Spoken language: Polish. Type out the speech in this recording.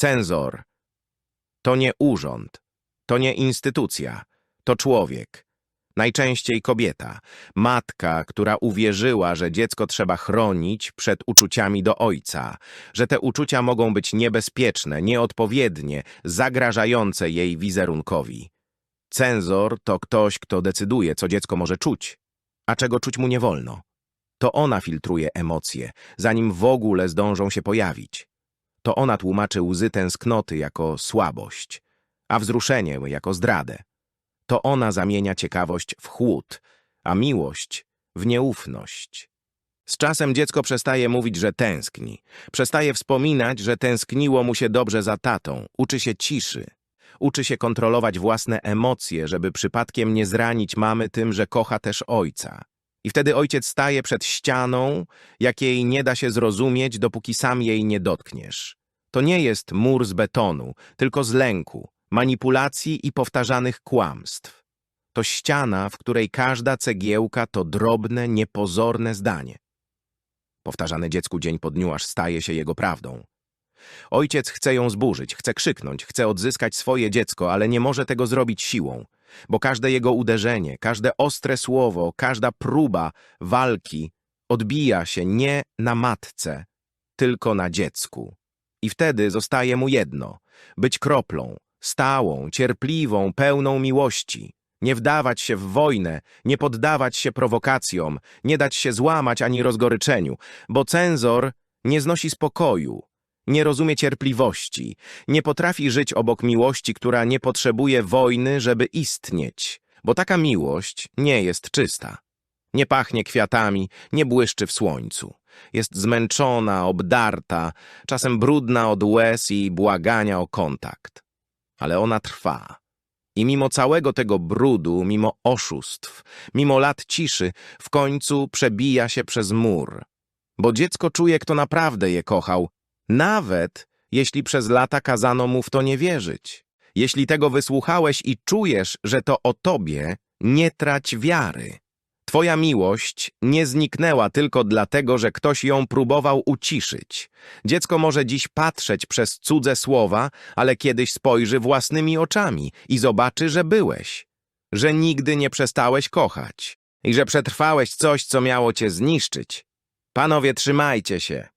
Cenzor to nie urząd, to nie instytucja, to człowiek. Najczęściej kobieta, matka, która uwierzyła, że dziecko trzeba chronić przed uczuciami do ojca, że te uczucia mogą być niebezpieczne, nieodpowiednie, zagrażające jej wizerunkowi. Cenzor to ktoś, kto decyduje, co dziecko może czuć, a czego czuć mu nie wolno. To ona filtruje emocje, zanim w ogóle zdążą się pojawić. To ona tłumaczy łzy tęsknoty jako słabość, a wzruszenie jako zdradę. To ona zamienia ciekawość w chłód, a miłość w nieufność. Z czasem dziecko przestaje mówić, że tęskni. Przestaje wspominać, że tęskniło mu się dobrze za tatą. Uczy się ciszy. Uczy się kontrolować własne emocje, żeby przypadkiem nie zranić mamy tym, że kocha też ojca. I wtedy ojciec staje przed ścianą, jakiej nie da się zrozumieć, dopóki sam jej nie dotkniesz. To nie jest mur z betonu, tylko z lęku, manipulacji i powtarzanych kłamstw. To ściana, w której każda cegiełka to drobne, niepozorne zdanie. Powtarzane dziecku dzień po dniu, aż staje się jego prawdą. Ojciec chce ją zburzyć, chce krzyknąć, chce odzyskać swoje dziecko, ale nie może tego zrobić siłą, bo każde jego uderzenie, każde ostre słowo, każda próba walki odbija się nie na matce, tylko na dziecku. I wtedy zostaje mu jedno być kroplą, stałą, cierpliwą, pełną miłości. Nie wdawać się w wojnę, nie poddawać się prowokacjom, nie dać się złamać ani rozgoryczeniu, bo cenzor nie znosi spokoju, nie rozumie cierpliwości, nie potrafi żyć obok miłości, która nie potrzebuje wojny, żeby istnieć, bo taka miłość nie jest czysta. Nie pachnie kwiatami, nie błyszczy w słońcu. Jest zmęczona, obdarta, czasem brudna od łez i błagania o kontakt. Ale ona trwa. I mimo całego tego brudu, mimo oszustw, mimo lat ciszy, w końcu przebija się przez mur. Bo dziecko czuje, kto naprawdę je kochał, nawet jeśli przez lata kazano mu w to nie wierzyć. Jeśli tego wysłuchałeś i czujesz, że to o tobie, nie trać wiary. Twoja miłość nie zniknęła tylko dlatego, że ktoś ją próbował uciszyć. Dziecko może dziś patrzeć przez cudze słowa, ale kiedyś spojrzy własnymi oczami i zobaczy, że byłeś, że nigdy nie przestałeś kochać i że przetrwałeś coś, co miało cię zniszczyć. Panowie, trzymajcie się.